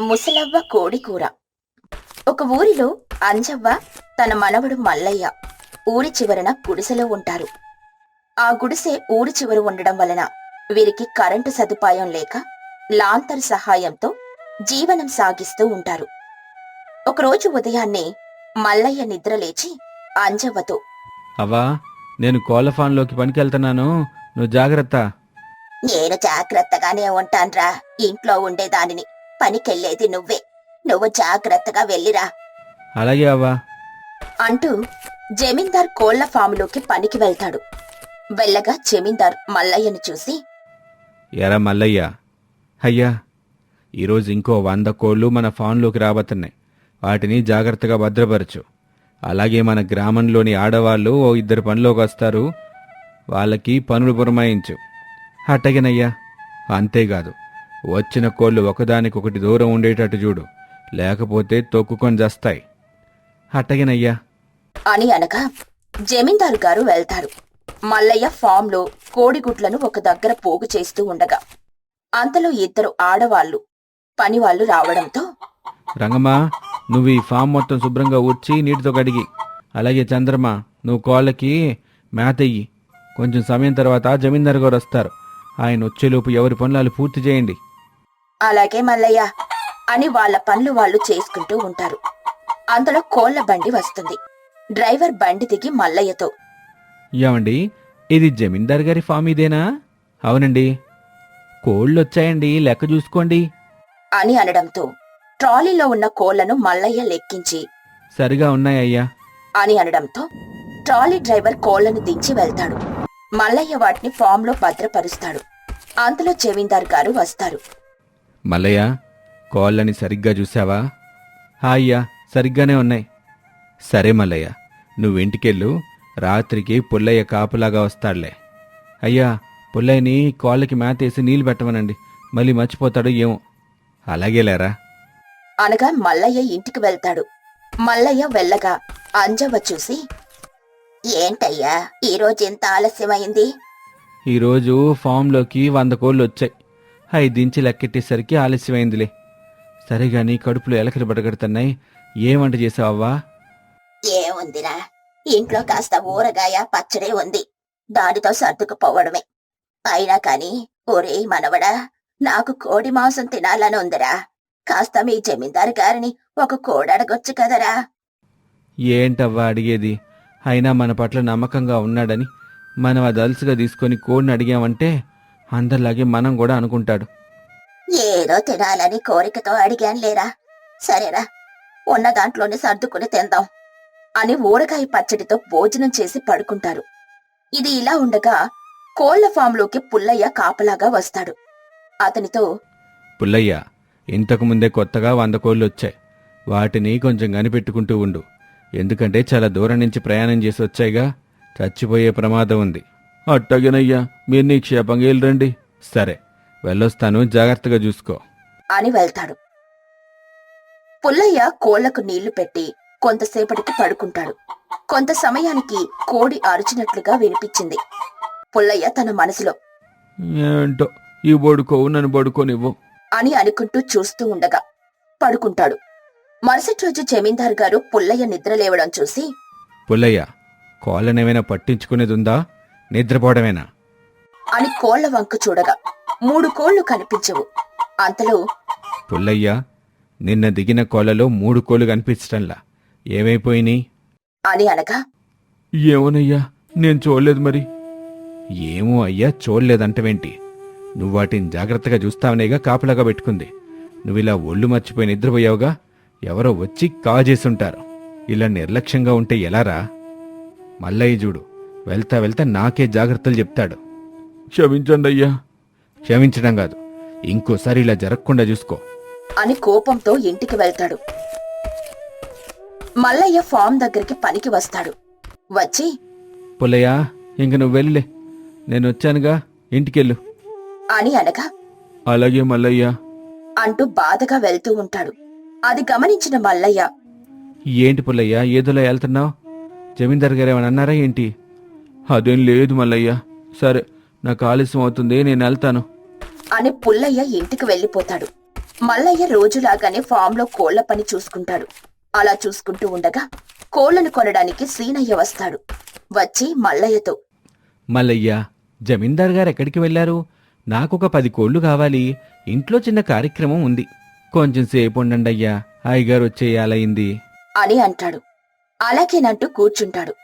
ముసలవ్వ కోడి కూర. ఒక ఊరిలో అంజవ్వ తన మనవడు మల్లయ్య ఊరి చివరన గుడిసెలో ఉంటారు. ఆ గుడిసె ఊరి చివర ఉండడం వలన వీరికి కరెంటు సదుపాయం లేక లాంతర్ సహాయంతో జీవనం సాగిస్తూ ఉంటారు. ఒకరోజు ఉదయాన్నే మల్లయ్య నిద్రలేచి అంజవ్వతో అవ్వా నేను ఫాన్లోకి పనికెళ్తున్నాను. నువ్వు జాగ్రత్త. నేను జాగ్రత్తగానే ఉంటాన్రా ఇంట్లో ఉండేదానిని పనికెళ్ళేది నువ్వే. నువ్వు జాగ్రత్తగా వెళ్ళిరా. అలాగే అవ్వా. అంటూ జమీందార్ కోళ్ళ ఫాములోకి పనికి వెళ్తాడు. వెళ్ళగా జమీందార్ మల్లయ్యను చూసి ఎరా మల్లయ్య. అయ్యా ఈరోజు ఇంకో వంద కోళ్ళు మన ఫాన్లోకి రాబోతున్నాయి. వాటిని జాగ్రత్తగా భద్రపరచు. అలాగే మన గ్రామంలోని ఆడవాళ్ళు ఓ ఇద్దరు పనిలోకి వస్తారు. వాళ్ళకి పనులు పురమాయించు. అట్టగనయ్యా అంతేకాదు. వచ్చిన కోళ్ళు ఒకదానికొకటి దూరం ఉండేటట్టు చూడు. లేకపోతే తొక్కుకొని చేస్తాయి. అట్టగనయ్యా. అని అనగా జమీందారు గారు వెళ్తారు. మల్లయ్య ఫామ్లో కోడిగుడ్లను ఒక దగ్గర పోగు చేస్తూ ఉండగా అంతలో ఇద్దరు ఆడవాళ్ళు పనివాళ్ళు రావడంతో రంగమ్మా నువ్వు ఈ ఫామ్ మొత్తం శుభ్రంగా ఊడ్చి నీటితో కడిగి అలాగే చంద్రమా నువ్వు కోళ్ళకి మేత ఇయ్యి. కొంచెం సమయం తర్వాత జమీందారు గారు వస్తారు. ఆయన వచ్చేలోపు ఎవరి పనులు పూర్తి చేయండి. అలాగే మల్లయ్య అని వాళ్ళ పనులు వాళ్ళు చేసుకుంటూ ఉంటారు. అంతలో కోళ్ళ బండి వస్తుంది. డ్రైవర్ బండి దిగి మల్లయ్యతో ఏమండి ఇది జమీందార్ గారి ఫామ్ ఇదేనా? అవునండి. కోళ్ళు వచ్చాయండి లెక్క చూసుకోండి. అని అనడంతో ట్రాలీలో ఉన్న కోళ్ళను మల్లయ్య లెక్కించి సరిగా ఉన్నాయ్యా అని అనడంతో ట్రాలీ డ్రైవర్ కోళ్ళను దించి వెళ్తాడు. మల్లయ్య వాటిని ఫామ్లో భద్రపరుస్తాడు. అంతలో జమీందార్ గారు వస్తారు. మల్లయ్య కోళ్ళని సరిగ్గా చూసావా హాయ్యా సరిగ్గానే ఉన్నాయి. సరే మల్లయ్య నువ్వింటికెళ్ళు రాత్రికి పుల్లయ్య కాపులాగా వస్తాడులే. అయ్యా పుల్లయ్యని కోళ్ళకి మేతేసి నీళ్ళు పెట్టమనండి మళ్ళీ మర్చిపోతాడు ఏమో. అలాగే లేరా? అనగా మల్లయ్య ఇంటికి వెళ్తాడు. మల్లయ్య వెళ్ళగా అంజవ్వ చూసి ఏంటయ్యా ఈరోజు ఎంత ఆలస్యమైంది? ఈరోజు ఫామ్లోకి వంద కోళ్ళు వచ్చాయి. అవి దించి లెక్కెట్టేసరికి ఆలస్యమైందిలే. సరే గాని కడుపులో ఎలకలు బడగడుతున్నాయి ఏం వంట చేసావవ్వా ఏముందిరా? ఇంట్లో కాస్త ఊరగాయ పచ్చడి ఉంది. దానితో సర్దుకుపోవడమే. అయినా కాని ఒరే మనవడా నాకు కోడి మాంసం తినాలని ఉందిరా. కాస్త మీ జమీందారు గారిని ఒక కోడి అడగొచ్చు కదరా. ఏంటవ్వా అడిగేది? అయినా మన పట్ల నమ్మకంగా ఉన్నాడని మనం అది అలసిగా తీసుకొని కోడిని అడిగామంటే అందరిలాగే మనం కూడా అనుకుంటాడు. ఏదో తినాలని కోరికతో అడిగాను లేరా? సరేరా ఉన్న దాంట్లోనే సర్దుకుని తిందాం అని ఊరగాయ పచ్చడితో భోజనం చేసి పడుకుంటారు. ఇది ఇలా ఉండగా కోళ్ళ ఫామ్లోకి పుల్లయ్య కాపలాగా వస్తాడు. అతనితో పుల్లయ్య ఇంతకు ముందే కొత్తగా వంద కోళ్ళు వచ్చాయి. వాటిని కొంచెం కనిపెట్టుకుంటూ ఉండు. ఎందుకంటే చాలా దూరం నుంచి ప్రయాణం చేసి వచ్చాయిగా. చచ్చిపోయే ప్రమాదం ఉంది. అట్టగనయ్యా మీరు నీ క్షేపంగా వెళ్ళరండి. సరే వెళ్ళొస్తాను జాగ్రత్తగా చూసుకో. అని వెళ్తాడు. పుల్లయ్య కోళ్ళకు నీళ్ళు పెట్టి కొంతసేపటికి పడుకుంటాడు. కొంత సమయానికి కోడి అరిచినట్లుగా వినిపించింది. పుల్లయ్య తన మనసులో ఏంటో ఈ బడుకోవు నన్ను బడుకోనివ్వు. అని అనుకుంటూ చూస్తూ ఉండగా పడుకుంటాడు. మరుసటి రోజు జమీందార్ గారు పుల్లయ్య నిద్రలేవడం చూసి పుల్లయ్య కోళ్ళనేమైనా పట్టించుకునేది ఉందా నిద్రపోవడమేనా? అని కోళ్ళ వంక చూడగా మూడు కోళ్ళు కనిపించవు. అంతలో పుల్లయ్య నిన్న దిగిన కోళ్ళలో మూడు కోళ్ళు కనిపించటంలా. ఏమైపోయినాయి? అని అనగా ఏమోనయ్యా నేను చూడలేదు మరి. ఏమో అయ్యా చూడలేదంటవేంటి? నువ్వు వాటిని జాగ్రత్తగా చూస్తావనేగా కాపలాగా పెట్టుకుంది. నువ్వు ఇలా ఒళ్ళు మర్చిపోయి నిద్రపోయావుగా? ఎవరో వచ్చి కాజేసుంటారు ఇలా నిర్లక్ష్యంగా ఉంటే ఎలారా? మల్లయ్య చూడు వెళ్తా వెళ్తా నాకే జాగ్రత్తలు చెప్తాడు. క్షమించండి అయ్యా. క్షమించడం కాదు ఇంకోసారి ఇలా జరగకుండా చూసుకో. అని కోపంతో ఇంటికి వెళ్తాడు. మల్లయ్య ఫామ్ దగ్గరికి పనికి వస్తాడు. వచ్చి పుల్లయ్య ఇంక నువ్వు వెళ్ళలే. నేను వచ్చానుగా ఇంటికెళ్ళు. అని అనగా అలాగే మల్లయ్య. అంటూ బాధగా వెళ్తూ ఉంటాడు. అది గమనించిన మల్లయ్య ఏంటి పుల్లయ్య ఏదోలా వెళ్తున్నావు జమీందార్ గారు ఏమైనా అన్నారా ఏంటి? అదేం లేదు మల్లయ్య. సరే నాకు ఆలస్యం అవుతుంది నేను వెళ్తాను. అని పుల్లయ్య ఇంటికి వెళ్ళిపోతాడు. మల్లయ్య రోజులాగానే ఫామ్లో కోళ్ళ పని చూసుకుంటాడు. అలా చూసుకుంటూ ఉండగా కోళ్ళను కొనడానికి సీనయ్య వస్తాడు. వచ్చి మల్లయ్యతో మల్లయ్య జమీందార్ గారు ఎక్కడికి వెళ్ళారు? నాకొక పది కోళ్ళు కావాలి. ఇంట్లో చిన్న కార్యక్రమం ఉంది. కొంచెం సేపు ఉండండి అయ్యా. అయ్యగారు వచ్చేయాలయింది అని అంటాడు. అలాగేనంటూ కూర్చుంటాడు.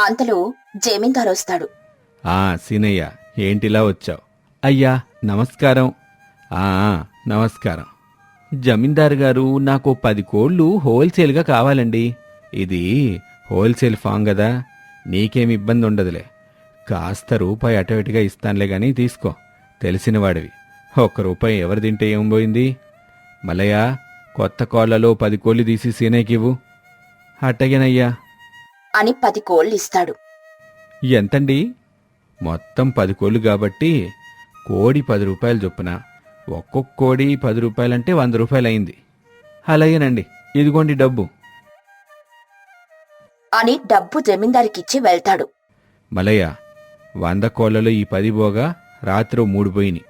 అంతలో జమీందార్ వస్తాడు ఆ సీనయ్య ఏంటిలా వచ్చావు? అయ్యా నమస్కారం. ఆ నమస్కారం. జమీందార్ గారు నాకు పది కోళ్ళు హోల్సేల్గా కావాలండి. ఇది హోల్సేల్ ఫామ్ కదా నీకేం ఇబ్బంది ఉండదులే కాస్త రూపాయి అటు ఇటుగా ఇస్తానులే గాని తీసుకో. తెలిసిన వాడివి. ఒక్క రూపాయి ఎవరు తింటే ఏం పోయింది? మల్లయ్య కొత్త కోళ్ళలో పది కోళ్ళు తీసి సీనయ్యకివ్వు. అట్టగేనయ్యా. అని పది కోళ్ళు ఇస్తాడు. ఎంతండి? మొత్తం పది కోళ్ళు కాబట్టి కోడి పది రూపాయలు చొప్పున. ఒక్కొక్క కోడి పది రూపాయలంటే వంద రూపాయలు అయింది అలాగేనండి. ఇదిగోండి డబ్బు. అని డబ్బు జమీందారికిచ్చి వెళ్తాడు. మలయ్య వంద కోళ్ళలో ఈ పది పోగా రాత్రి మూడు పోయినాయి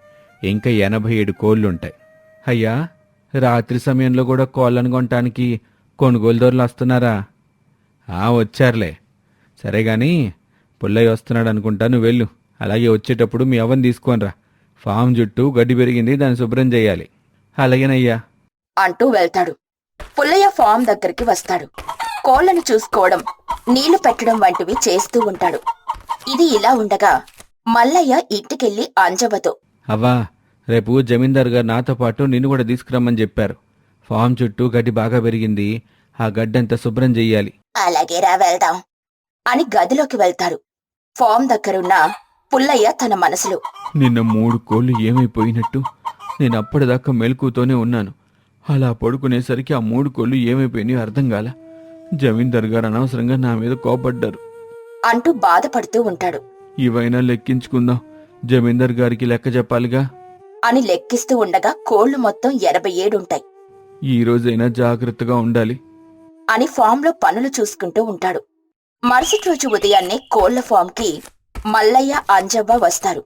ఇంకా ఎనభై ఏడు కోళ్ళుంటాయి. అయ్యా రాత్రి సమయంలో కూడా కోళ్ళను కొనటానికి కొనుగోలుదారులు వస్తున్నారా? ఆ వచ్చారులే. సరే గాని పుల్లయ్య వస్తున్నాడు అనుకుంటా నువ్వు వెళ్ళు. అలాగే వచ్చేటప్పుడు మీ అవ్వని తీసుకొనిరా. ఫామ్ చుట్టూ గడ్డి పెరిగింది దాన్ని శుభ్రం చేయాలి. అలాగేనయ్యా. అంటూ వెళ్తాడు. పుల్లయ్య ఫామ్ దగ్గరికి వస్తాడు. కోళ్ళను చూసుకోవడం నీళ్ళు పెట్టడం వంటివి చేస్తూ ఉంటాడు. ఇది ఇలా ఉండగా మల్లయ్య ఇంటికెళ్ళి అంజవ్వతో అవ్వా రేపు జమీందార్ గారు నాతో పాటు నిన్ను కూడా తీసుకురమ్మని చెప్పారు. ఫామ్ చుట్టూ గడ్డి బాగా పెరిగింది ఆ గడ్డంతా శుభ్రం చెయ్యాలి అలాగే రా వెళ్దాం. అని గదిలోకి వెళ్తాడు ఫామ్ దగ్గరున్న పుల్లయ్య తన మనసులో నిన్న మూడు కోళ్ళు ఏమైపోయినట్టు? నేను అప్పటిదాకా మెలకుతోనే ఉన్నాను. అలా పడుకునేసరికి ఆ మూడు కోళ్ళు ఏమైపోయినాయో అర్థం కాల. జమీందార్ గారు అనవసరంగా నా మీద కోపడ్డారు. అంటూ బాధపడుతూ ఉంటాడు. ఇవైనా లెక్కించుకుందాం. జమీందార్ గారికి లెక్క చెప్పాలిగా? అని లెక్కిస్తూ ఉండగా కోళ్ళు మొత్తం ఎనభై ఏడుంటాయి ఈ రోజైనా జాగ్రత్తగా ఉండాలి. అని ఫామ్లో పనులు చూసుకుంటూ ఉంటాడు. మరుసటి రోజు ఉదయాన్నే కోళ్ళ ఫామ్కి మల్లయ్య అంజవ్వ వస్తారు.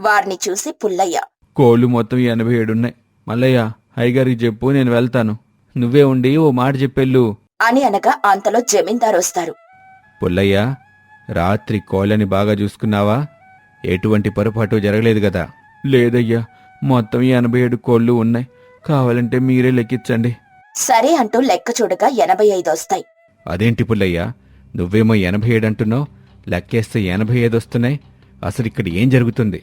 వారిని చూసి పుల్లయ్య కోళ్ళు మొత్తం ఎనభై ఏడున్నాయి మల్లయ్య అయ్యగారికి చెప్పు నేను వెళ్తాను. నువ్వే ఉండి ఓ మాట చెప్పెళ్ళు. అని అనగా అంతలో జమీందార్ వస్తారు. పుల్లయ్య రాత్రి కోళ్ళని బాగా చూసుకున్నావా? ఎటువంటి పొరపాటు జరగలేదు కదా? లేదయ్యా మొత్తం ఎనభై ఏడు కోళ్ళు ఉన్నాయి. కావాలంటే మీరే లెక్కించండి. సరే అంటూ లెక్క చూడగా ఎనభై ఐదు వస్తాయి. అదేంటి పుల్లయ్య? నువ్వేమో ఎనభై ఏడు అంటున్నావు? లెక్కేస్తే ఎనభై ఐదు వస్తున్నాయి. అసలు ఇక్కడ ఏం జరుగుతుంది?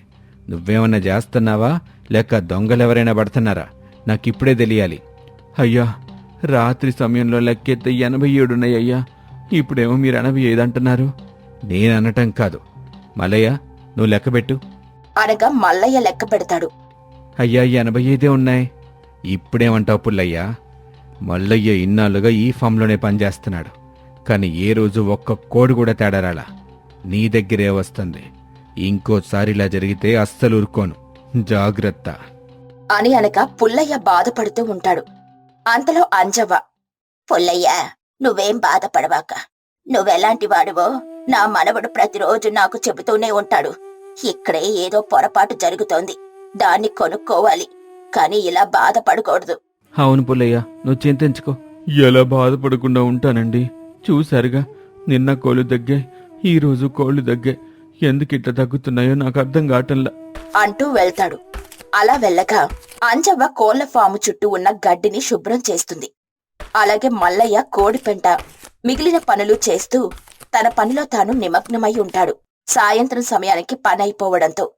నువ్వేమన్నా చేస్తున్నావా? లేక దొంగలెవరైనా పడుతున్నారా? నాకిప్పుడే తెలియాలి. అయ్యా రాత్రి సమయంలో లెక్కెత్తే ఎనభై ఏడున్నాయి అయ్యా ఇప్పుడేమో మీరు ఎనభై ఐదు అంటున్నారు. నేను అనటం కాదు. మల్లయ్య నువ్వు లెక్కబెట్టు అనగా మల్లయ్య లెక్క పెడతాడు. అయ్యా ఎనభై ఐదే ఉన్నాయి. ఇప్పుడేమంటావు పుల్లయ్యా? మల్లయ్య ఇన్నాళ్ళుగా ఈ ఫామ్లోనే పనిచేస్తున్నాడు. కానీ ఏ రోజు ఒక్క కోడి కూడా తేడారాలా. నీ దగ్గరే వస్తుంది. ఇంకోసారి ఇలా జరిగితే అస్సలు ఊరుకోను. జాగ్రత్త. అని అనగా పుల్లయ్య బాధపడుతూ ఉంటాడు. అంతలో అంజవ్వ పుల్లయ్య నువ్వేం బాధపడవాక. నువ్వెలాంటి వాడివో నా మనవడు ప్రతిరోజు నాకు చెబుతూనే ఉంటాడు. ఇక్కడే ఏదో పొరపాటు జరుగుతోంది. దాన్ని కొనుక్కోవాలి. కాని ఇలా బాధపడకూడదు. అవును పుల్లయ్య నువ్వు చింతించుకో. ఎలా బాధపడకుండా ఉంటానండి? చూశారుగా నిన్న కోళ్ళు దగ్గే ఈ రోజు కోళ్ళు దగ్గే. ఎందుకు ఇట్లా తగ్గుతున్నాయో నాకు అర్థం కావటంలా. అంటూ వెళ్తాడు. అలా వెళ్ళగా అంజవ్వ కోళ్ళ ఫాము చుట్టూ ఉన్న గడ్డిని శుభ్రం చేస్తుంది. అలాగే మల్లయ్య కోడిపెంట మిగిలిన పనులు చేస్తూ తన పనిలో తాను నిమగ్నమై ఉంటాడు. సాయంత్రం సమయానికి పని అయిపోవడంతో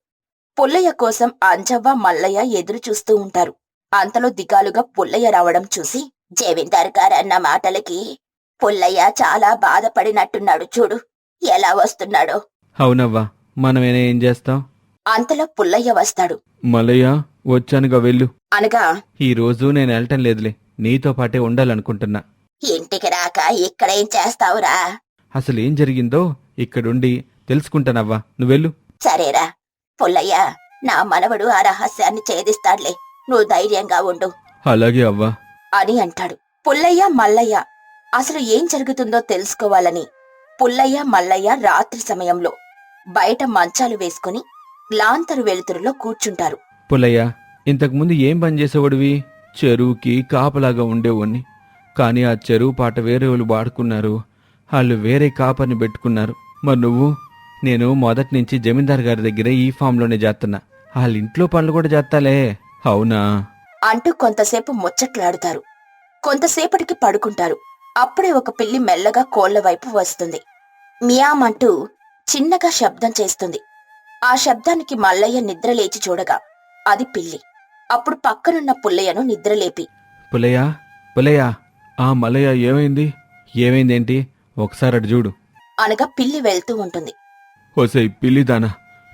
పుల్లయ్య కోసం అంజవ్వ మల్లయ్య ఎదురు చూస్తూ ఉంటారు. అంతలో దిగాలుగా పుల్లయ్య రావడం చూసి జమీందార్ గారన్న మాటలకి పుల్లయ్య చాలా బాధపడినట్టున్నాడు చూడు. ఎలా వస్తున్నాడో. అవునవ్వా మనమేనా ఏం చేస్తాం? అంతలో పుల్లయ్య వస్తాడు. మల్లయ్య వచ్చానుగా వెళ్ళు. అనగా ఈ రోజు నేను వెళ్ళటం లేదులే నీతో పాటే ఉండాలనుకుంటున్నా. ఇంటికి రాక ఇక్కడేం చేస్తావురా? అసలు ఏం జరిగిందో ఇక్కడుండి తెలుసుకుంటానవ్వా నువ్వెళ్ళు. సరేరా. పుల్లయ్య నా మనవడు ఆ రహస్యాన్ని ఛేదిస్తాడులే. నువ్వు ధైర్యంగా ఉండు. అలాగే అవ్వా. అని అంటాడు. పుల్లయ్య మల్లయ్య అసలు ఏం జరుగుతుందో తెలుసుకోవాలని పుల్లయ్య మల్లయ్య రాత్రి సమయంలో బయట మంచాలు వేసుకుని లాంతరు వెలుతురులో కూర్చుంటారు. పుల్లయ్య ఇంతకుముందు ఏం పని చేసేవాడివి? చెరువుకి కాపలాగా ఉండేవాడిని కానీ ఆ చెరువు పాట వేరే వాళ్ళు వాడుకున్నారు వాళ్ళు వేరే కాపర్ని పెట్టుకున్నారు. మరి నువ్వు? నేను మొదటి నుంచి జమీందార్ గారి దగ్గర ఈ ఫామ్లోనే చేస్తున్నా. వాళ్ళ ఇంట్లో పనులు కూడా చేస్తాలే. అవునా? అంటూ కొంతసేపు ముచ్చట్లాడుతారు. కొంతసేపటికి పడుకుంటారు. అప్పుడే ఒక పిల్లి మెల్లగా కోళ్ళ వైపు వస్తుంది. మియామంటూ చిన్నగా శబ్దం చేస్తుంది. ఆ శబ్దానికి మల్లయ్య నిద్రలేచి చూడగా అది పిల్లి. అప్పుడు పక్కనున్న పుల్లయ్యను నిద్రలేపి పులయ్య పులయ్య ఆ మల్లయ్య ఏమైంది? ఏమైందేంటి? ఒకసారి అటు చూడు. అనగా పిల్లి వెళ్తూ ఉంటుంది. ఓసై పిల్లిదానా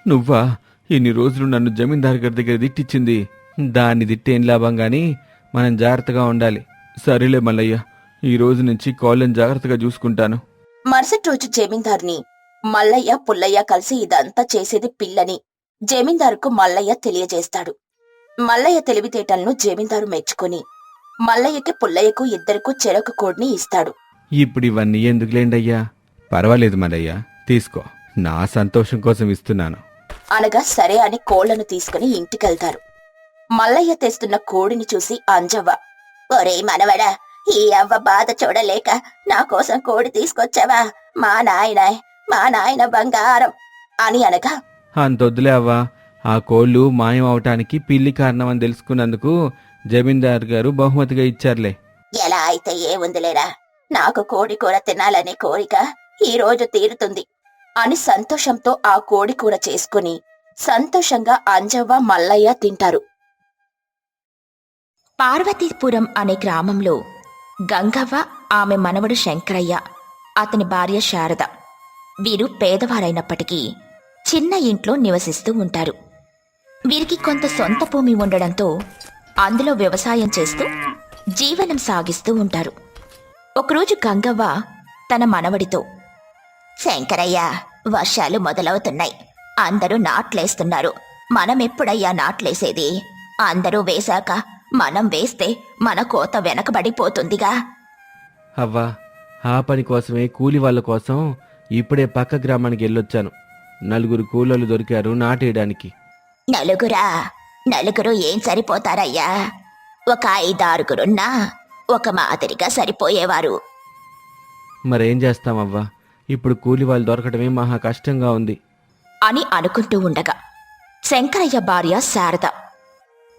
నువ్వా? ఇన్ని రోజులు నన్ను జమీందార్ గారి దగ్గర దిట్టిచ్చింది దాన్ని దిట్టేం లాభం గాని మనం జాగ్రత్తగా ఉండాలి. సరేలే మల్లయ్య ఈ రోజు నుంచి కాళ్ళని జాగ్రత్తగా చూసుకుంటాను. మరుసటి రోజు జమీందార్ని మల్లయ్య పుల్లయ్య కలిసి ఇదంతా చేసేది పిల్లని. జమీందారుకు మల్లయ్య తెలియజేస్తాడు. మల్లయ్య తెలివితేటలను జమీందారు మెచ్చుకొని మల్లయ్యకి పుల్లయ్యకు ఇద్దరికు చెరొక కోడ్ని ఇస్తాడు. ఇప్పుడు ఇవన్నీ ఎందుకులేండయ్యా? పర్వాలేదు మల్లయ్య తీసుకో. నా సంతోషం కోసం ఇస్తున్నాను. అనగా సరే అని కోళ్ళను తీసుకుని ఇంటికెళ్తారు. మల్లయ్య తెస్తున్న కోడిని చూసి అంజవ్వ ఒరే మనవడా ఈ అవ్వ బాధ చూడలేక నా కోసం కోడి తీసుకొచ్చావా? మా నాయన మా నాయన బంగారం అని అనగా అంతొద్దులే అవ్వా ఆ కోళ్ళు మాయం అవటానికి పిల్లి కారణం అని తెలుసుకున్నందుకు జమీందార్ గారు బహుమతిగా ఇచ్చారులే. ఎలా అయితే ఏముందిలేరా నాకు కోడి కూర తినాలనే కోరిక ఈ రోజు తీరుతుంది అని సంతోషంతో ఆ కోడి కూర చేసుకుని సంతోషంగా అంజవ్వ మల్లయ్య తింటారు. పార్వతీపురం అనే గ్రామంలో గంగవ్వ ఆమె మనవడు శంకరయ్య అతని భార్య శారద. వీరు పేదవారైనప్పటికీ చిన్న ఇంట్లో నివసిస్తూ ఉంటారు. వీరికి కొంత సొంత భూమి ఉండడంతో అందులో వ్యవసాయం చేస్తూ జీవనం సాగిస్తూ ఉంటారు. ఒకరోజు గంగవ్వ తన మనవడితో శంకరయ్య వర్షాలు మొదలవుతున్నాయి. అందరూ నాట్లేస్తున్నారు. మనం ఎప్పుడయ్యా నాట్లేసేది? అందరూ వేశాక మనం వేస్తే మన కోత వెనకబడిపోతుందిగా. అవ్వా ఆ పని కోసమే కూలి వాళ్ళ కోసం ఇప్పుడే పక్క గ్రామానికి వెళ్ళొచ్చాను. నలుగురు కూలోళ్ళు దొరికారు నాటేయడానికి. నలుగురా? నలుగురు ఏం సరిపోతారయ్యా? ఒక ఐదారుగురున్నా ఒక మాదిరిగా సరిపోయేవారు. మరేం చేస్తామవ్వా? ఇప్పుడు కూలి వాళ్ళు దొరకడమే మహా కష్టంగా ఉంది. అని అనుకుంటూ ఉండగా శంకరయ్య భార్య శారద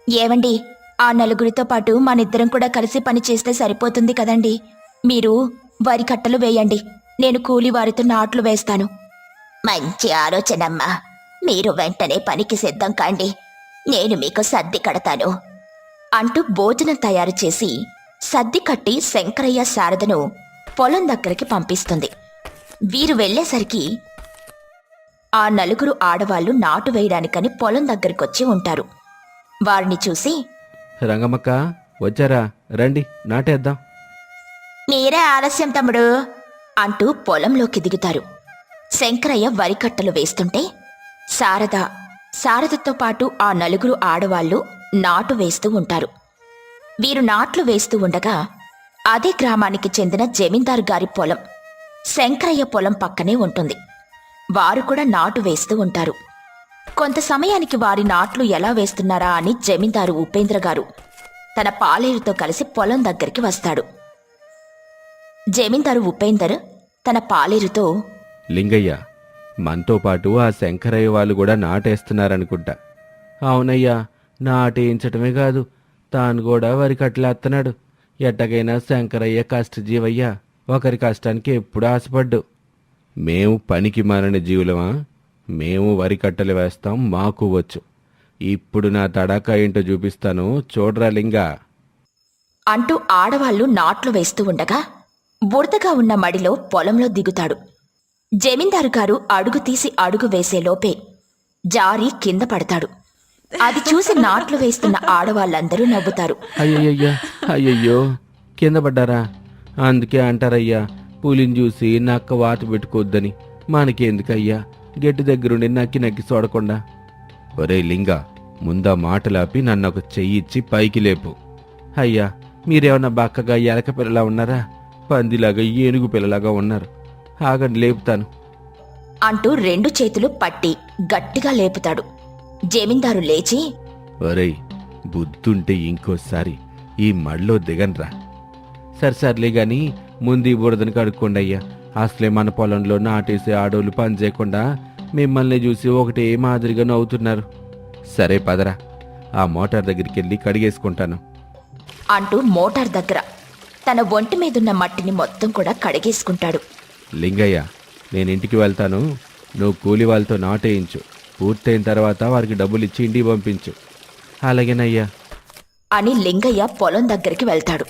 ఏవండి ఆ నలుగురితో పాటు మనిద్దరం కూడా కలిసి పని చేస్తే సరిపోతుంది కదండి. మీరు వరి కట్టలు వేయండి. నేను కూలి వారితో నాట్లు వేస్తాను. మంచి ఆలోచనమ్మా. మీరు వెంటనే పనికి సిద్ధం కాండి. నేను మీకు సర్ది కడతాను. అంటూ భోజనం తయారు చేసి సర్ది కట్టి శంకరయ్య శారదను పొలం దగ్గరికి పంపిస్తుంది. వీరు వెళ్ళేసరికి ఆ నలుగురు ఆడవాళ్ళు నాటు వేయడానికని పొలం దగ్గరికొచ్చి ఉంటారు. వారిని చూసి రంగమ్మక్క వచ్చారా? రండి నాటేద్దాం. మీరే ఆలస్యం తమ్ముడు అంటూ పొలంలోకి దిగుతారు. శంకరయ్య వరికట్టలు వేస్తుంటే శారద శారదతో పాటు ఆ నలుగురు ఆడవాళ్ళు నాటు వేస్తూ ఉంటారు. వీరు నాట్లు వేస్తూ ఉండగా అదే గ్రామానికి చెందిన జమీందారు గారి పొలం శంకరయ్య పొలం పక్కనే ఉంటుంది. వారు కూడా నాటు వేస్తూ ఉంటారు. కొంత సమయానికి వారి నాట్లు ఎలా వేస్తున్నారా అని జమీందారు ఉపేంద్ర గారు తన పాలేరుతో కలిసి పొలం దగ్గరికి వస్తాడు. జమీందారు ఉపేందర్ తన పాలేరుతో లింగయ్య మనతో పాటు ఆ శంకరయ్య వాళ్ళు కూడా నాటేస్తున్నారనుకుంటా. అవునయ్యా నాటేయించటమే కాదు తాను కూడా వరి కట్టలేస్తున్నాడు ఎట్టగైనా శంకరయ్య కష్టజీవయ్యా ఒకరి కష్టానికి ఎప్పుడు ఆశపడ్డు. మేము పనికి మారిన జీవులమా? మేము వరి కట్టలు వేస్తాం మాకు వచ్చు. ఇప్పుడు నా తడాకా ఏంటో చూపిస్తాను. చూడరా లింగా. అంటూ ఆడవాళ్ళు నాట్లు వేస్తూ ఉండగా బురదగా ఉన్న మడిలో పొలంలో దిగుతాడు. జమీందారు గారు అడుగు తీసి అడుగు వేసే లోపే జారి కింద పడతాడు. అది చూసి నాట్లు వేస్తున్న ఆడవాళ్ళందరూ నవ్వుతారు. అయ్యయ్యా అయ్యయ్యో కింద పడ్డారా? అందుకే అంటారయ్యా పులిని చూసి నక్క వాత పెట్టుకోవద్దని. మనకెందుకయ్యా? గట్టి దగ్గరుండి నక్కి నక్కి చూడకుండా. ఒరే లింగా ముందా మాటలాపి నన్ను ఒక చెయ్యి ఇచ్చి పైకి లేపు. అయ్యా మీరేమన్నా బక్కగా ఎలక పిల్లలా ఉన్నారా? పందిలాగా ఏనుగు పిల్లలాగా ఉన్నారు. ఆగండి లేపుతాను. అంటూ రెండు చేతులు పట్టి గట్టిగా లేపుతాడు. జమీందారు లేచి ఒరేయ్ బుద్ధుంటే ఇంకోసారి ఈ మడిలో దిగనరా. సరే సర్లే గాని ముందు ఈ బురదను కడుక్కోండి అయ్యా. అసలే మన పొలంలో నాటేసే ఆడోళ్ళు పని చేయకుండా మిమ్మల్ని చూసి ఒకటే మాదిరిగా నవ్వుతున్నారు. సరే పదరా ఆ మోటార్ దగ్గరికి వెళ్ళి కడిగేసుకుంటాను. అంటూ మోటార్ దగ్గర తన ఒంటి మీదున్న మట్టిని మొత్తం కూడా కడిగేసుకుంటాడు. లింగయ్య నేను ఇంటికి వెళ్తాను. నువ్వు కూలి వాళ్ళతో నాటేయించు. పూర్తయిన తర్వాత వారికి డబ్బులు ఇచ్చి ఇంటికి పంపించు. అలాగేనయ్యా. అని లింగయ్య పొలం దగ్గరికి వెళ్తాడు.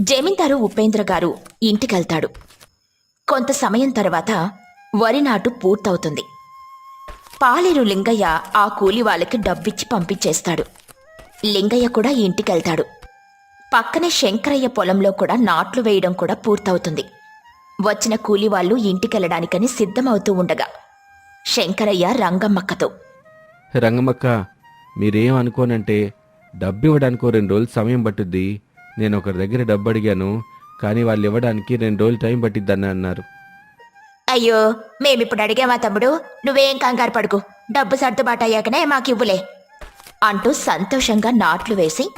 జమీందారు ఉపేంద్ర గారు ఇంటికెళ్తాడు. కొంత సమయం తర్వాత వరి నాటు పూర్తవుతుంది. పాలేరు లింగయ్య ఆ కూలి వాళ్ళకి డబ్బిచ్చి పంపించేస్తాడు. లింగయ్య కూడా ఇంటికెళ్తాడు. పక్కనే శంకరయ్య పొలంలో కూడా నాట్లు వేయడం కూడా పూర్తవుతుంది. వచ్చిన కూలి వాళ్ళు ఇంటికెళ్ళడానికని సిద్ధమవుతూ ఉండగా శంకరయ్య రంగమ్మక్కతో రంగమక్క మీరేం అనుకోనంటే డబ్బు ఇవ్వడానికి రెండు రోజులు సమయం పట్టుద్ది. నేను ఒకరి దగ్గర డబ్బు అడిగాను కానీ వాళ్ళు ఇవ్వడానికి రెండు రోజులు టైం పట్టిద్దని అన్నారు. అయ్యో మేమిప్పుడు అడిగామా తమ్ముడు? నువ్వేం కంగారు పడుకు. డబ్బు సర్దుబాటు అయ్యాకనే మాకివ్వులే. అంటూ సంతోషంగా నాట్లు వేసి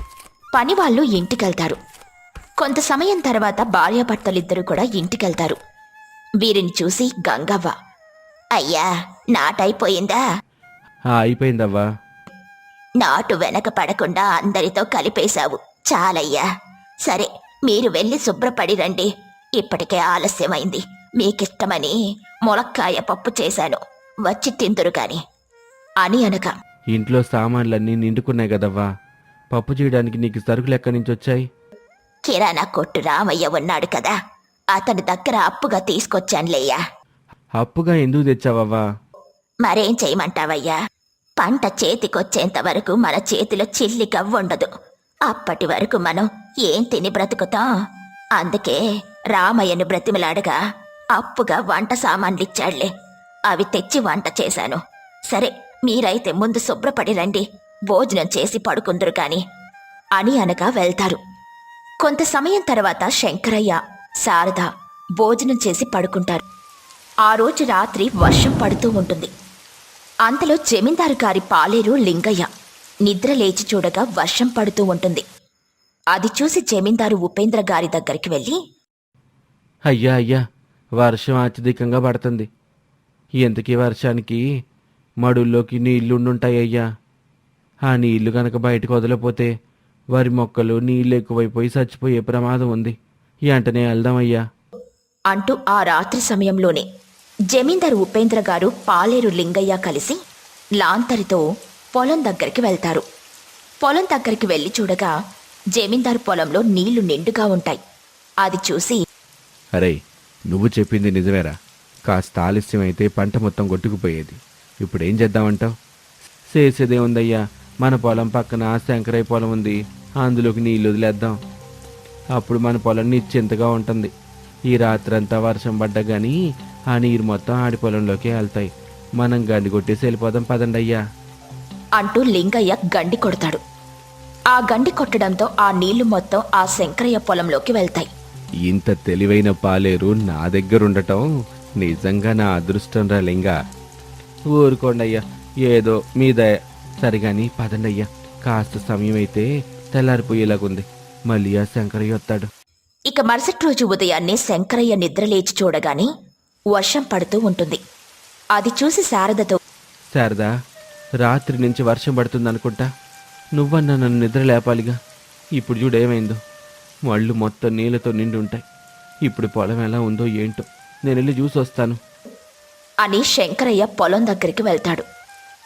పనివాళ్ళు ఇంటికెళ్తారు. కొంత సమయం తర్వాత భార్యాభర్తలిద్దరూ కూడా ఇంటికెళ్తారు. వీరిని చూసి గంగవ్వ అయ్యా నాటైపోయిందా? "ఆ, అయిపోయిందవ్వా. నాటు వెనక పడకుండా అందరితో కలిపేశావు. చాలయ్యా. సరే మీరు వెళ్ళి శుభ్రపడి రండి. ఇప్పటికే ఆలస్యమైంది. మీకిష్టమని ములక్కాయ పప్పు చేశాను. వచ్చి తిందురు కాని అని అనగా ఇంట్లో సామాన్లన్నీ నిండుకున్నాయి కదవ్వా. పప్పు చేయడానికి నీకు సరుకులు ఎక్కడి నుంచి వచ్చాయి? కిరాణా కొట్టు రామయ్య ఉన్నాడు కదా. అతని దగ్గర అప్పుగా తీసుకొచ్చానులేయ్యా. అప్పుగా ఎందుకు తెచ్చావవ్వా? మరేం చేయమంటావయ్యా? పంట చేతికొచ్చేంత వరకు మన చేతిలో చిల్లి ఉండదు. అప్పటి వరకు మనం ఏం తిని బ్రతుకుతాం? అందుకే రామయ్యను బ్రతిమలాడగా అప్పుగా వంట సామాన్లిచ్చాళ్ళే అవి తెచ్చి వంట చేశాను. సరే మీరైతే ముందు శుభ్రపడి రండి. భోజనం చేసి పడుకుందరు కాని. అని అనగా వెళ్తారు. కొంత సమయం తర్వాత శంకరయ్య శారద భోజనం చేసి పడుకుంటారు. ఆ రోజు రాత్రి వర్షం పడుతూ ఉంటుంది. అంతలో జమీందారు గారి పాలేరు లింగయ్య. నిద్ర లేచి చూడగా వర్షం పడుతూ ఉంటుంది. అది చూసి జమీందారు ఉపేంద్ర గారి దగ్గరికి వెళ్ళి అయ్యా అయ్యా వర్షం అత్యధికంగా పడుతుంది. ఎంతకీ వర్షానికి మడుల్లోకి నీళ్ళు ఉండుంటాయి అయ్యా ఆ నీళ్ళు గనక బయటకు వదలపోతే వరి మొక్కలు నీళ్ళు ఎక్కువైపోయి చచ్చిపోయే ప్రమాదం ఉంది. వెంటనే వెళ్దామయ్యా. అంటూ ఆ రాత్రి సమయంలోనే జమీందారు ఉపేంద్ర గారు పాలేరు లింగయ్య కలిసి లాంతరితో పొలం దగ్గరికి వెళ్తారు. పొలం దగ్గరికి వెళ్ళి చూడగా జమీందారు పొలంలో నీళ్ళు నిండుగా ఉంటాయి. అది చూసి అరే నువ్వు చెప్పింది నిజమేరా. కాస్త ఆలస్యమైతే పంట మొత్తం కొట్టుకుపోయేది ఇప్పుడు ఏం చేద్దామంటావు? చేసేదే ఉందయ్యా. మన పొలం పక్కన శంకరయ్య పొలం ఉంది. అందులోకి నీళ్ళు వదిలేద్దాం. అప్పుడు మన పొలం నిశ్చింతగా ఉంటుంది. ఈ రాత్రంతా వర్షం పడ్డా కానీ ఆ నీరు మొత్తం ఆడి పొలంలోకి వెళ్తాయి మనం గండి కొట్టేసి వెళ్ళిపోదాం పదండి అయ్యా అంటూ లింగయ్య గండి కొడతాడు. ఆ గండి కొట్టడంతో ఆ నీళ్ళు మొత్తం ఆ శంకరయ్య పొలంలోకి వెళ్తాయి. ఇంత తెలివైన పాలేరు నా దగ్గర ఉండటం నిజంగా నా అదృష్టం రా లింగా. ఊరుకోండయ్యా ఏదో మీ దయ. సరిగాని పదండయ్యా కాస్త సమయం అయితే తెల్లారిపోయేలాగుంది. మళ్ళీ ఆ శంకరయ్య వస్తాడు. ఇక మరుసటి రోజు ఉదయాన్నే శంకరయ్య నిద్రలేచి చూడగానే వర్షం పడుతూ ఉంటుంది. అది చూసి శారదతో శారదా రాత్రి నుంచి వర్షం పడుతుందనుకుంటా. నువ్వన్నా నన్ను నిద్ర లేపాలిగా? ఇప్పుడు చూడు ఏమైందో. మళ్ళు మొత్తం నీళ్ళతో నిండి ఉంటాయి ఇప్పుడు పొలం ఎలా ఉందో ఏంటో. నేను వెళ్ళి చూసి వస్తాను. అని శంకరయ్య పొలం దగ్గరికి వెళ్తాడు.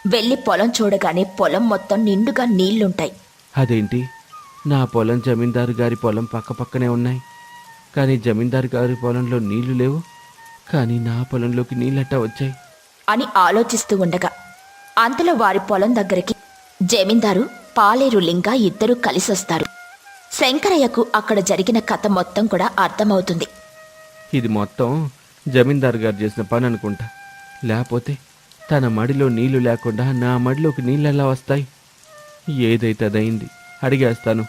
వెళ్ళి పొలం చూడగానే పొలం మొత్తం నిండుగా నీళ్ళుంటాయి అదేంటి? నా పొలం జమీందారు గారి పొలం పక్క పక్కనే ఉన్నాయి. కానీ జమీందారు గారి పొలంలో నీళ్ళు లేవు. కానీ నా పొలంలోకి నీళ్ళట్టా వచ్చాయి. అని ఆలోచిస్తూ ఉండగా అంతలో వారి పొలం దగ్గరికి జమీందారు పాలేరు లింగ ఇద్దరూ కలిసొస్తారు. శంకరయ్యకు అక్కడ జరిగిన కథ మొత్తం కూడా అర్థమవుతుంది. ఇది మొత్తం జమీందారు గారు చేసిన పని అనుకుంటా. లేకపోతే తన మడిలో నీళ్ళు లేకుండా నా మడిలోకి నీళ్ళు ఎలా వస్తాయి? ఏదైతే అదైంది అడిగేస్తాను.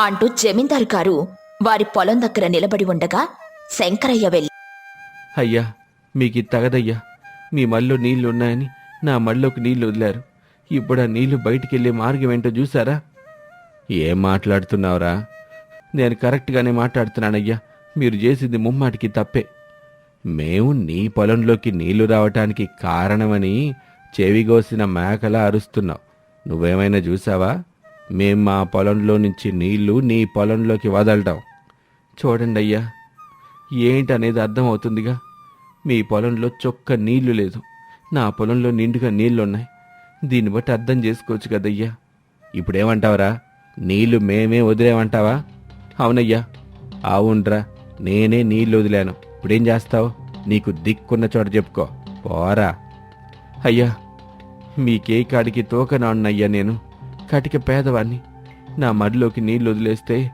అంటూ జమీందారు గారు వారి పొలం దగ్గర నిలబడి ఉండగా శంకరయ్య వెళ్ళి అయ్యా మీకు ఇది తగదయ్యా. మీ మడిలో నీళ్ళు ఉన్నాయని నా మడిలోకి నీళ్ళు వదిలారు. ఇప్పుడు ఆ నీళ్ళు బయటికెళ్ళే మార్గం ఏంటో చూసారా ఏం మాట్లాడుతున్నావురా? నేను కరెక్ట్గానే మాట్లాడుతున్నానయ్యా. మీరు చేసింది ముమ్మాటికి తప్పే. మేము నీ పొలంలోకి నీళ్ళు రావటానికి కారణమని చెవిగోసిన మేకలా అరుస్తున్నావు. నువ్వేమైనా చూసావా మేం మా పొలంలో నుంచి నీళ్ళు నీ పొలంలోకి వదలటం. చూడండి అయ్యా ఏంటనేది అర్థమవుతుందిగా. మీ పొలంలో చొక్క నీళ్ళు లేదు. నా పొలంలో నిండుగా నీళ్ళున్నాయి దీన్ని బట్టి అర్థం చేసుకోవచ్చు కదయ్యా. ఇప్పుడేమంటావరా? నీళ్ళు మేమే వదిలేమంటావా? అవునయ్యా. అవునరా నేనే నీళ్ళు వదిలాను. ఇప్పుడేం చేస్తావు? నీకు దిక్కున్న చోట చెప్పుకో. పోరా. అయ్యా మీకే కాడికి తోకనాన్నయ్యా నేను. కటిక పేదవాణ్ణి. నా మడిలోకి నీళ్ళు వదిలేస్తే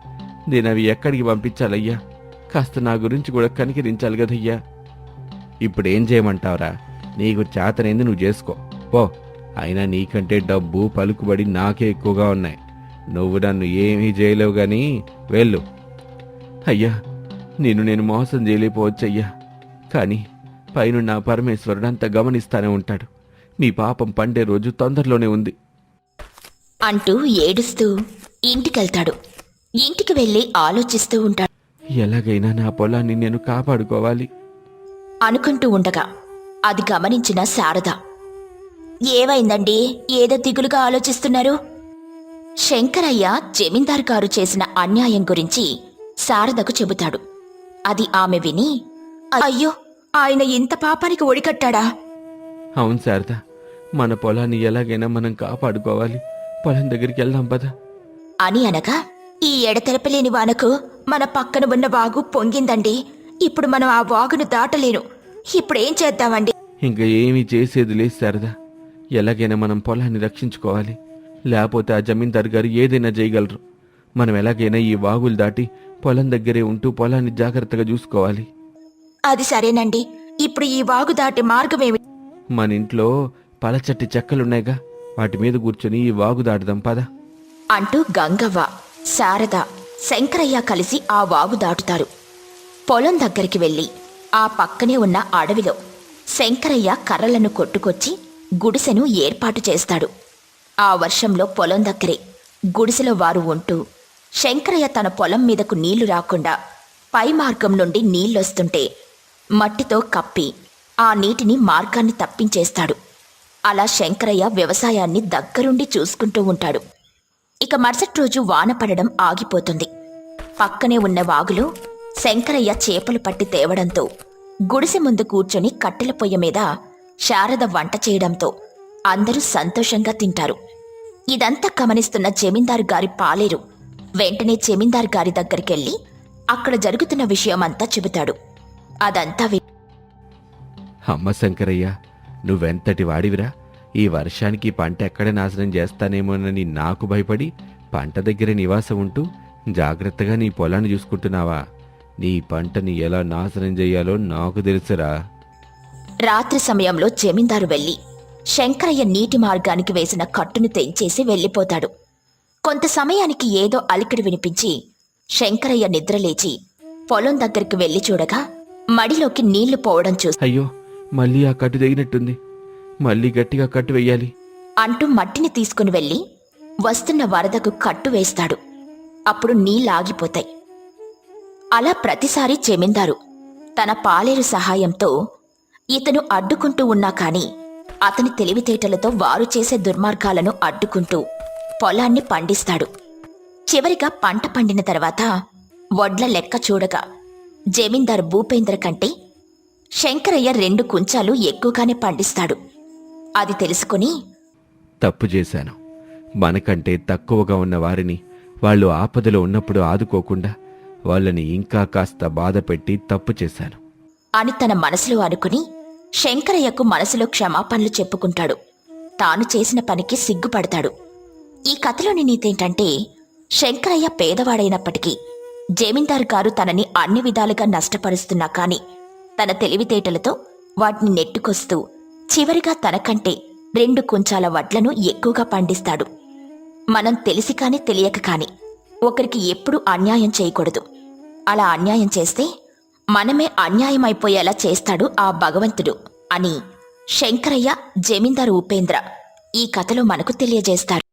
నేను అవి ఎక్కడికి పంపించాలయ్యా? కాస్త నా గురించి కూడా కనికరించాలి కదయ్యా. ఇప్పుడేం చేయమంటావురా? నీకు చేతనైంది నువ్వు చేసుకో. పో. అయినా నీకంటే డబ్బు పలుకుబడి నాకే ఎక్కువగా ఉన్నాయి. నువ్వు నన్ను ఏమీ చేయలేవు గాని వెళ్ళు. అయ్యా నిన్ను నేను మోసం చేయలేకపోవచ్చయ్యా. కానీ పైన నా పరమేశ్వరుడు అంత గమనిస్తానే ఉంటాడు. నీ పాపం పండే రోజు తొందరలోనే ఉంది. అంటూ ఏడుస్తూ ఇంటికెళ్తాడు. ఇంటికి వెళ్ళి ఆలోచిస్తూ ఉంటాడు. ఎలాగైనా నా పొలాన్ని నేను కాపాడుకోవాలి. అనుకుంటూ ఉండగా అది గమనించిన శారద. ఏవైందండి ఏదో దిగులుగా ఆలోచిస్తున్నారు? శంకరయ్య జమీందార్ గారు చేసిన అన్యాయం గురించి శారదకు చెబుతాడు. అది ఆమె విని అయ్యో ఆయన ఇంత పాపానికి ఒడికట్టాడా అవును శారద మన పొలాన్ని ఎలాగైనా మనం కాపాడుకోవాలి. పొలం దగ్గరికి వెళ్దాం పదా. అని అనగా ఈ ఎడతెరపలేని వానకు మన పక్కన ఉన్న వాగు పొంగిందండి. ఇప్పుడు మనం ఆ వాగును దాటలేను. ఇప్పుడేం చేద్దామండి? ఇంకా ఏమీ చేసేది లేదు శారదా. ఎలాగైనా మనం పొలాన్ని రక్షించుకోవాలి. లేకపోతే ఆ జమీందారు గారు ఏదైనా చేయగలరు. మనం ఎలాగైనా ఈ వాగులు దాటి పొలం దగ్గరే ఉంటూ పొలాన్ని జాగ్రత్తగా చూసుకోవాలి. అది సరేనండి. ఇప్పుడు ఈ వాగు దాటే మార్గమేమి మన ఇంట్లో పలచట్టి చెక్కలున్నాయిగా. వాటి మీద కూర్చొని ఈ వాగు దాటుదాం పద. అంటూ గంగవ్వ శారద శంకరయ్య కలిసి ఆ వాగు దాటుతారు. పొలం దగ్గరికి వెళ్ళి ఆ పక్కనే ఉన్న అడవిలో శంకరయ్య కర్రలను కొట్టుకొచ్చి గుడిసెను ఏర్పాటు చేస్తాడు. ఆ వర్షంలో పొలం దగ్గరే గుడిసెలో వారు ఉంటూ శంకరయ్య తన పొలం మీదకు నీళ్ళు రాకుండా పై మార్గం నుండి నీళ్ళొస్తుంటే మట్టితో కప్పి ఆ నీటిని మార్గాన్ని తప్పించేస్తాడు. అలా శంకరయ్య వ్యవసాయాన్ని దగ్గరుండి చూసుకుంటూ ఉంటాడు. ఇక మరుసటి రోజు వాన పడడం ఆగిపోతుంది. పక్కనే ఉన్న వాగులో శంకరయ్య చేపలు పట్టి తేవడంతో గుడిసె ముందు కూర్చొని కట్టెల పొయ్య మీద శారద వంట చేయడంతో అందరూ సంతోషంగా తింటారు. ఇదంతా గమనిస్తున్న జమీందారు గారి పాలేరు వెంటనే జమీందారు గారి దగ్గరికెళ్ళి అక్కడ జరుగుతున్న విషయమంతా చెబుతాడు. అదంతా అమ్మ శంకరయ్య నువ్వెంతటి వాడివిరా? ఈ వర్షానికి పంట ఎక్కడ నాశనం చేస్తానేమోనని నాకు భయపడి పంట దగ్గర నివాసం ఉంటూ జాగ్రత్తగా నీ పొలాన్ని చూసుకుంటున్నావా? నీ పంటని ఎలా నాశనం చేయాలో నాకు తెలుసురా. రాత్రి సమయంలో జమీందారు వెళ్ళి శంకరయ్య నీటి మార్గానికి వేసిన కట్టును తెంచేసి వెళ్ళిపోతాడు. కొంత సమయానికి ఏదో అలికిడి వినిపించి శంకరయ్య నిద్రలేచి పొలం దగ్గరికి వెళ్ళి చూడగా మడిలోకి నీళ్ళు పోవడం చూసి అయ్యో మళ్ళీ ఆ కట్టు తెగినట్టుంది. మళ్ళీ గట్టిగా కట్టు వెయ్యాలి అంటూ మట్టిని తీసుకుని వెళ్ళి వస్తున్న వరదకు కట్టు వేస్తాడు. అప్పుడు నీళ్ళాగిపోతాయి అలా ప్రతిసారి జమీందారు తన పాలేరు సహాయంతో ఇతను అడ్డుకుంటూ ఉన్నా కాని అతని తెలివితేటలతో వారు చేసే దుర్మార్గాలను అడ్డుకుంటూ పొలాన్ని పండిస్తాడు. చివరిగా పంట పండిన తర్వాత వడ్ల లెక్క చూడగా జమీందారు భూపేంద్ర కంటే శంకరయ్య రెండు కుంచాలు ఎక్కువగానే పండిస్తాడు. అది తెలుసుకుని తప్పు చేశాను. మనకంటే తక్కువగా ఉన్న వారిని వాళ్ళు ఆపదలో ఉన్నప్పుడు ఆదుకోకుండా వాళ్ళని ఇంకా కాస్త బాధపెట్టి తప్పు చేశాను. అని తన మనసులో అనుకుని శంకరయ్యకు మనసులో క్షమాపణలు చెప్పుకుంటాడు. తాను చేసిన పనికి సిగ్గుపడతాడు. ఈ కథలోని నీతేంటంటే శంకరయ్య పేదవాడైనప్పటికీ జమీందారు గారు తనని అన్ని విధాలుగా నష్టపరుస్తున్నా కాని తన తెలివితేటలతో వాటిని నెట్టుకొస్తూ చివరిగా తనకంటే రెండు కుంచాల వడ్లను ఎక్కువగా పండిస్తాడు. మనం తెలిసి కాని తెలియక కాని ఒకరికి ఎప్పుడూ అన్యాయం చేయకూడదు. అలా అన్యాయం చేస్తే మనమే అన్యాయం అయిపోయేలా చేస్తాడు ఆ భగవంతుడు అని శంకరయ్య జమీందారు ఉపేంద్ర ఈ కథలో మనకు తెలియజేస్తారు.